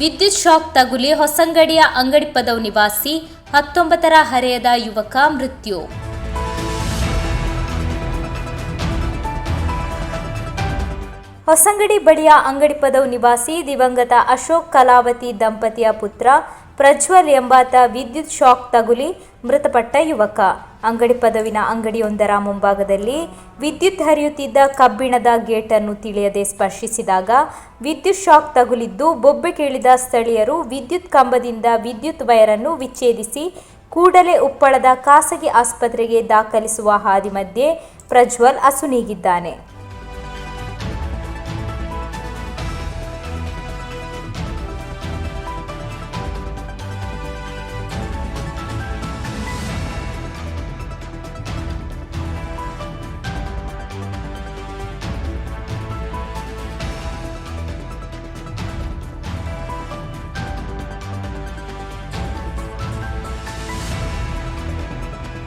ವಿದ್ಯುತ್ ಶಾಕ್ ತಗುಲಿ ಹೊಸಂಗಡಿಯ ಅಂಗಡಿ ಪದವು ನಿವಾಸಿ ಹತ್ತೊಂಬತ್ತರ ಹರೆಯದ ಯುವಕ ಮೃತ್ಯು. ಹೊಸಂಗಡಿ ಬಳಿಯ ಅಂಗಡಿ ಪದವು ನಿವಾಸಿ ದಿವಂಗತ ಅಶೋಕ್ ಕಲಾವತಿ ದಂಪತಿಯ ಪುತ್ರ ಪ್ರಜ್ವಲ್ ಎಂಬಾತ ವಿದ್ಯುತ್ ಶಾಕ್ ತಗುಲಿ ಮೃತಪಟ್ಟ ಯುವಕ. ಅಂಗಡಿ ಪದವಿನ ಅಂಗಡಿಯೊಂದರ ಮುಂಭಾಗದಲ್ಲಿ ವಿದ್ಯುತ್ ಹರಿಯುತ್ತಿದ್ದ ಕಬ್ಬಿಣದ ಗೇಟನ್ನು ತಿಳಿಯದೆ ಸ್ಪರ್ಶಿಸಿದಾಗ ವಿದ್ಯುತ್ ಶಾಕ್ ತಗುಲಿದ್ದು ಬೊಬ್ಬೆ ಕೇಳಿದ ಸ್ಥಳೀಯರು ವಿದ್ಯುತ್ ಕಂಬದಿಂದ ವಿದ್ಯುತ್ ವೈರನ್ನು ವಿಚ್ಛೇದಿಸಿ ಕೂಡಲೇ ಉಪ್ಪಳದ ಖಾಸಗಿ ಆಸ್ಪತ್ರೆಗೆ ದಾಖಲಿಸುವ ಹಾದಿ ಮಧ್ಯೆ ಪ್ರಜ್ವಲ್ ಅಸುನೀಗಿದ್ದಾನೆ.